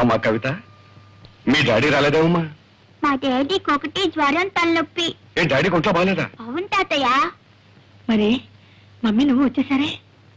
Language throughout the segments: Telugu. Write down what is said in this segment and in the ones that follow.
అమ్మా కవిత మీ డాడీ రాలేదేమమ్మా? మా డాడీకి ఒకటి జ్వరం తలనొప్పి. ఏ డాడీ కొంట్లో బాగాలేదా అవును తాతయ్య. మరి మమ్మీ నువ్వు వచ్చేసరే?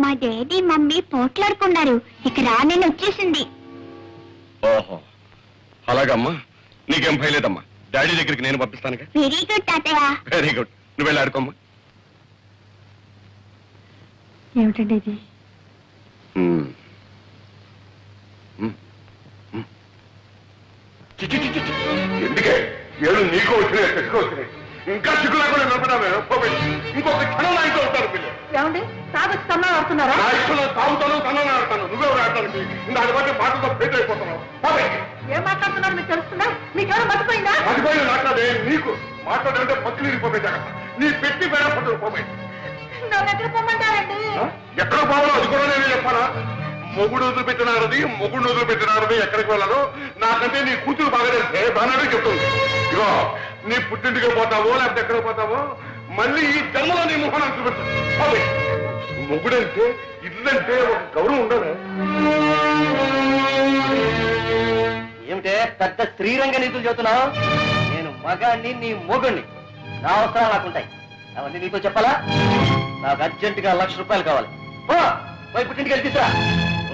మా డాడీ మమ్మీ పోట్లాడుకున్నారు. ఇక రానని వచ్చేసింది. ఓహో అలాగమ్మా నీకేం భయలేదమ్మా డాడీ దగ్గరికి నేను పంపిస్తానుగా. వెరీ గుడ్ తాతయ్య. వెరీ గుడ్ నువ్వు వెళ్ళి ఆడుకోమ్మా. ఏమిటండి ఇది. ఉమ్. ఎందుకే? ఏళ్ళు నీకు వచ్చినాయి చెక్కు వచ్చినాయి. ఇంకా చిక్కు లేకుండా నిలబడామే ఇంకొక క్షణం నా ఇంట్లో ఉంటారు పిల్లలు. ఏమండి? తాగొచ్చి తన్నా ఆడుతున్నారా? నా ఇష్టంలో తాగుతాను తనని ఆడతాను. నువ్వెవరు ఆడటానికి. దాని బట్టి మాటలతో ఫెయిల్ అయిపోతున్నావు. ఏం మాట్లాడుతున్నారు మీకు తెలుస్తుందా మీకేమైనా మర్చిపోయిందా? మర్చిపోయి మాట్లాడే నీకు మాట్లాడంటే పక్కన ఇరిపోయి జాగ్రత్త. నీ పెట్టి బేడ పట్టు పోవే. నన్ను ఎక్కడ పొమ్మంటారండి. ఎక్కడ పోవాలో అది కూడా నేను చెప్పానా మొగుడు వదిలిపెట్టినారది మొగుడు వదిలిపెట్టినారది ఎక్కడికి వెళ్ళను నాకంటే నీ కూతురు బాగా తెలిసే బాగానే చెప్తుంది. ఇగో నీ పుట్టింటికి పోతావో లేకపోతే ఎక్కడికి పోతావో మళ్ళీ ఈ జన్మలో నీ ముఖాన్ని చూపెట్టు మొగుడంటే ఇల్లంటే ఒక గౌరవం ఉండదు. ఏమిటే పెద్ద శ్రీరంగ నీతులు చెబుతున్నావు? నేను మగాణ్ణి నీ మొగుణ్ణి. నా అవసరాలు నాకుంటాయి అవన్నీ నీతో చెప్పాలా? నాకు అర్జెంటుగా లక్ష రూపాయలు కావాలి. పోయి పుట్టింటికి వెళ్ళి తీసురా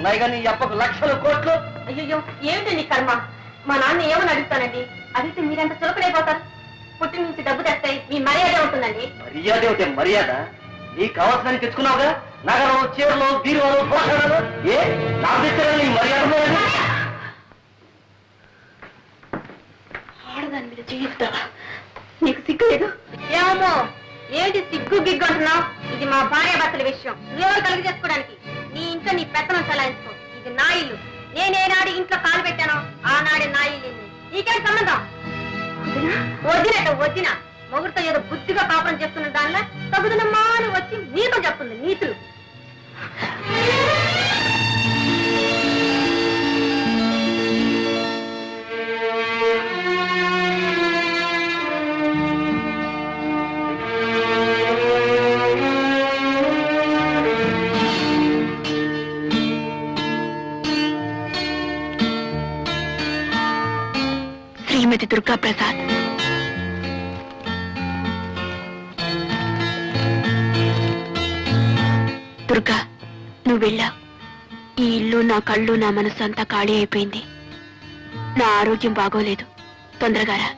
ఉన్నాయి కానీ అప్పకు లక్షలు కోట్లు. అయ్యో ఏమిటండి కర్మ? మా నాన్న ఏమని అడుగుతానండి అడిగితే మీరెంత చులకడైపోతారు పుట్టి నుంచి డబ్బు తెస్తే మీ మర్యాద ఉంటుందండి. మర్యాద ఏమిటే మర్యాద? నీకు కావాల్సిన తెచ్చుకున్నావుగా? నగరం చీరలు బీరువాలు పోషణలు? ఏ? నా దగ్గర నీ మర్యాద? ఆడదాని మీద చేయిస్తావా నీకు సిగ్గు లేదు? ఏమో ఏంటి సిగ్గు గిగ్గు అంటున్నావు? ఇది మా భార్య భర్తల విషయం. నువ్వెవరు కలిగి చేసుకోవడానికి? కూర్చొని నీ పెత్తనం చలాయించుకో ఇది నా ఇల్లు. నేనేనాడు ఇంట్లో కాలు పెట్టానో ఆనాడే నా ఇల్లు నీకేం సంబంధం? వదిలేట వదిన. మొగుడుతో ఏదో బుద్ధిగా పాపం చేస్తున్న దానిలో తగుదనమ్మా అని వచ్చి నీతో చెప్తుంది శ్రీమతి దుర్గా ప్రసాద్ దుర్గా నువ్వు వెళ్ళా. ఈ ఇల్లు నా కళ్ళు నా మనసు అంతా ఖాళీ అయిపోయింది. నా ఆరోగ్యం బాగోలేదు. తొందరగా రా.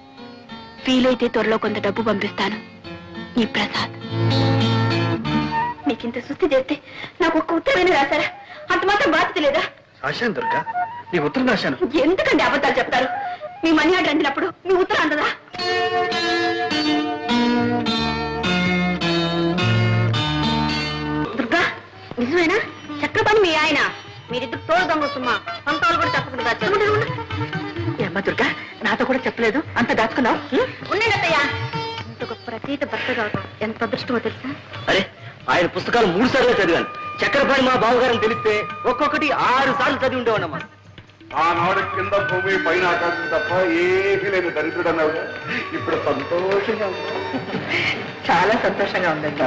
వీలైతే త్వరలో కొంత డబ్బు పంపిస్తాను. ఈ ప్రసాద్. మీకింత సుస్థి చేస్తే నాకు ఒక్క ఉత్తరమైన రాశారా? అంత మాత్రం బాధ్యత లేదా? రాశాను దుర్గా. నీ ఉత్తరం రాశాను. ఎందుకండి అబద్ధాలు చెప్తారు? మీ మనీ ఆర్డర్ అందినప్పుడు మీ ఉత్తరం అందదా? దుర్గా నిజమేనా? చక్రపాణి మీ ఆయన. మీరిద్దరు తోడు దొంగ సుమ్మా సొంతాలు కూడా తప్పకుండా అమ్మ దుర్గా? నాతో కూడా చెప్పలేదు. అంత దాచుకున్నావు? ఉండండి అత్తయ్య. ఇంత గొప్ప రచయిత భర్త కావటం ఎంత అదృష్టమో తెలుసా? అరే ఆయన పుస్తకాలు మూడు సార్లు చదివాను. చక్రపాణి మా బావగారని తెలిస్తే ఒక్కొక్కటి ఆరు సార్లు చదివి ఉండేవాడమ్మా ఆనాడు కింద భూమి పైన ఆకాశం తప్ప ఏమీ లేని దరిద్రుడు అన్నావుగా ఇప్పుడు సంతోషంగా ఉందా? చాలా సంతోషంగా ఉందండి.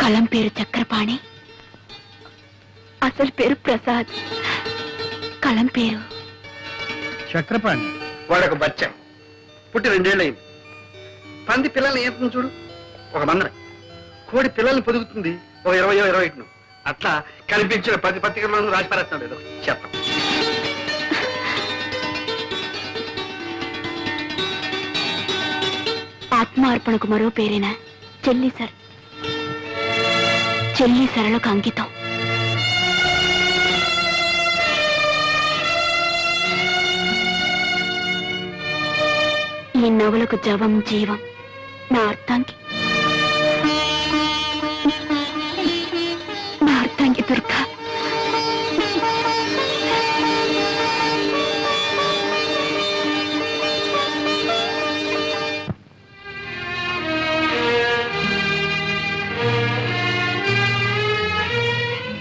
కలం పేరు చక్రపాణి అసలు పేరు ప్రసాద్. కలం పేరు. చక్రపాణి. వాడొక బచ్చం. పుట్టి రెండేళ్ళయింది. పంది పిల్లల్ని ఏంటుంది చూడు? ఒక మందన. కోడి పిల్లల్ని పొదుగుతుంది ఒక ఇరవయో ఇరవై ఒకటిను అట్లా కనిపించిన పది పత్రికల్లోనూ రాసి పారేస్తున్నాడు ఏదో ఆత్మార్పణకు మరో పేరేనా? చెల్లి సర్. చెల్లి సరళకు అంకితం. ఈ నవలకు జవం జీవం. నా అర్థానికి. నా అర్థానికి దుర్గా.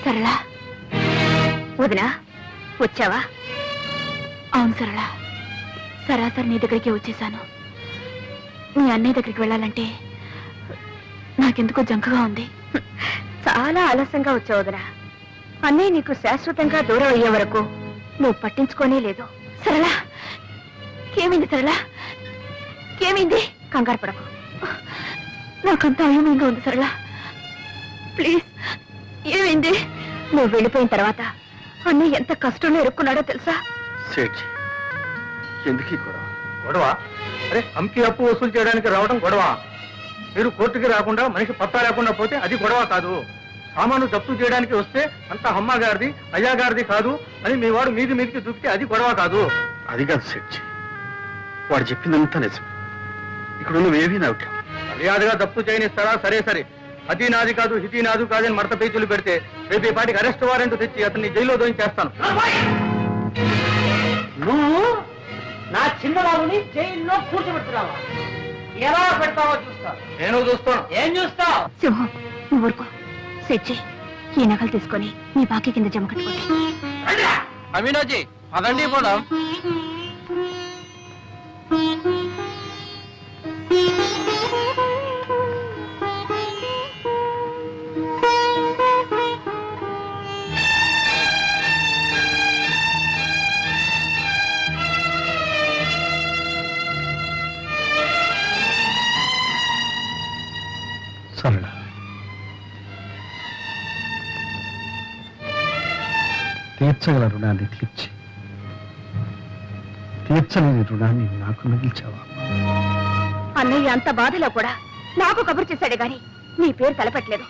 సరళ వదినా వచ్చావా? అవును సరళ. సరాసరి నీ దగ్గరికి వచ్చేసాను. మీ అన్నయ్య దగ్గరికి వెళ్ళాలంటే నాకెందుకో జంకగా ఉంది. చాలా ఆలస్యంగా వచ్చావు వదినా. అన్నయ్య నీకు శాశ్వతంగా దూరం అయ్యే వరకు నువ్వు పట్టించుకోనే లేదు. సరళా ఏమైంది సరళా? ఏమైంది? కంగారు పడకు. నాకంతా అయోమయంగా ఉంది సరళా. ప్లీజ్ ఏమైంది? నువ్వు వెళ్ళిపోయిన తర్వాత అన్నయ్య ఎంత కష్టంలో ఇరుక్కున్నాడో తెలుసా? సేట్ ఎందుకు గొడవ? గొడవ? అరే అమ్కి అప్పు వసూలు చేయడానికి రావడం గొడవ. మీరు కోర్టుకి రాకుండా మనిషి పత్తా లేకుండా పోతే అది గొడవ కాదు. సామాను జప్తు చేయడానికి వస్తే అంత అమ్మ గారిది అయ్యా గారిది కాదు అని మీ వాడు మీది మీదికి దూకితే అది గొడవ కాదు. అది కాదు సెట్ వాడు చెప్పిందంతా నిజం. ఇక్కడ ఉన్నవేవీ నాకు మర్యాదగా జప్తు చేయనిస్తారా? సరే సరే. అది నాది కాదు హితి నాదు కాదని మడత పేచీలు పెడితే రేపు పాటికి అరెస్ట్ వారెంట్ తెచ్చి అతన్ని జైల్లో దోయించేస్తాను. నువ్వు నా చిన్నబాబుని జైల్లో కూర్చోబెట్టున్నావా ఎలా పెడతావో చూస్తా నేను చూస్తాను. ఏం చూస్తావు? సింహం నువ్వు ఊరుకో. సెచ్చి ఈ నగలు తీసుకొని నీ బాకీ కింద జమ కట్టుకోండి. అమీనాజీ అదండి పోదాం. తీర్చగల రుణాన్ని తీర్చి. తీర్చలేని రుణాన్ని నాకు మిగిల్చావా? అన్నయ్య అంత బాధలో కూడా నాకు కబురు చేశాడే గాని నీ పేరు తలపెట్టలేదు.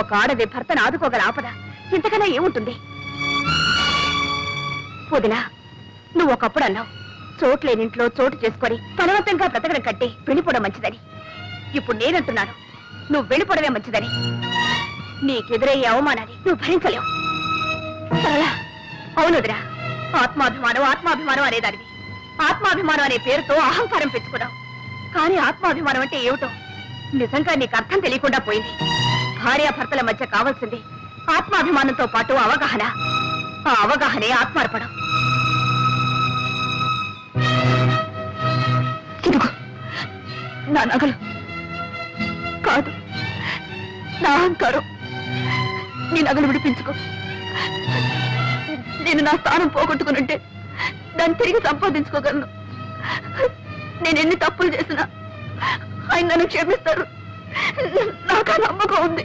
ఒక ఆడది భర్తను ఆదుకోగల ఆపద ఇంతకన్నా ఏముంటుంది? వదినా నువ్వు ఒకప్పుడు అన్నావు చోట్లేనింట్లో చోటు చేసుకొని బలవంతంగా బ్రతకడం కట్టి వెళ్ళిపోవడం మంచిదని. ఇప్పుడు నేనంటున్నాను నువ్వు వెళ్ళిపోవడమే మంచిదని. నీకెదురయ్యే అవమానాన్ని నువ్వు భరించలేవు. అవునుదిరా. ఆత్మాభిమానం ఆత్మాభిమానం అనేదానివి. ఆత్మాభిమానం అనే పేరుతో అహంకారం పెంచుకున్నావు. కానీ ఆత్మాభిమానం అంటే ఏమిటో నిజంగా నీకు అర్థం తెలియకుండా పోయింది. భార్యాభర్తల మధ్య కావాల్సింది ఆత్మాభిమానంతో పాటు అవగాహన. ఆ అవగాహనే ఆత్మార్పణం. ఇదిగో నా నగలు. కాదు నా అహంకారం. నీ నగలు విడిపించుకో. నేను నా స్థానం పోగొట్టుకునుంటే దాన్ని తిరిగి సంపాదించుకోగలను. నేను ఎన్ని తప్పులు చేసినా ఆయన నన్ను క్షమిస్తారు. నాకు నమ్మకం ఉంది.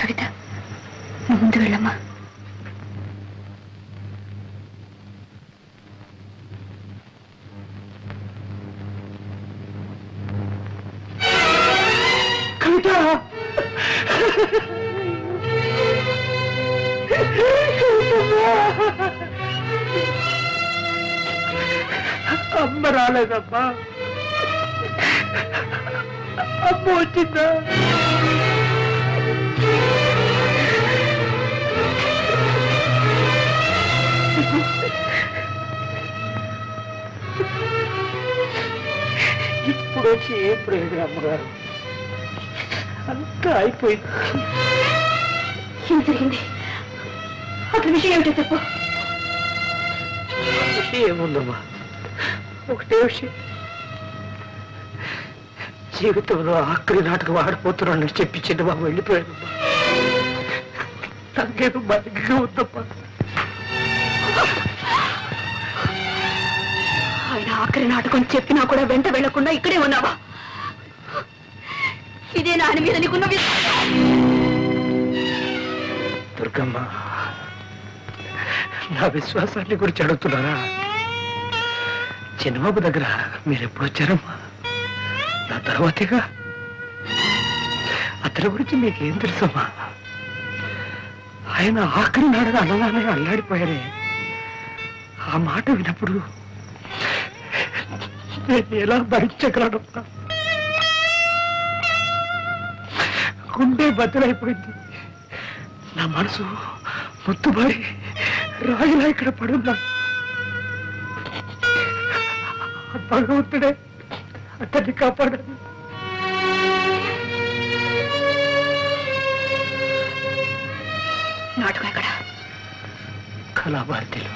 కవిత నువ్వు ముందు వెళ్ళమ్మా. కవిత అమ్మ రాలేదమ్మా. అమ్మ వచ్చిందా? ఇప్పుడు వచ్చి ఏం ప్రయోజనం అమ్మగారు? అయిపోయింది. ఏం జరిగింది? అసలు విషయం ఏమిటో చెప్పు. ఏముందమ్మా? ఒకటే విషయం. జీవితంలో ఆఖరి నాటకం ఆడిపోతున్నాను చెప్పి చిన్నబాబు వెళ్ళిపోయాను తగ్గేదో బతిగా ఉందమ్మా. ఆయన ఆఖరి నాటకం చెప్పినా కూడా వెంట వెళ్ళకుండా ఇక్కడే ఉన్నావా? ఇదే నాని మీద నీకున్న దుర్గమ్మ నా విశ్వాసాన్ని గురించి అడుగుతున్నారా? చిన్నబాబు దగ్గర మీరెప్పుడు వచ్చారమ్మా? నా తర్వాతేగా? అతని గురించి మీకేం తెలుసమ్మా? ఆయన ఆఖరి నాడగా అన్నదానని అల్లాడిపోయారే. ఆ మాట వినప్పుడు నేను ఎలా భరించగలనమ్మా? గుండె బద్దలైపోయింది. నా మనసు ముత్తుబడి రాయిలా ఇక్కడ పడున్నాను భగవంతుడే అతన్ని కాపాడాను నాటకం ఎక్కడ? కళాభారతిలో.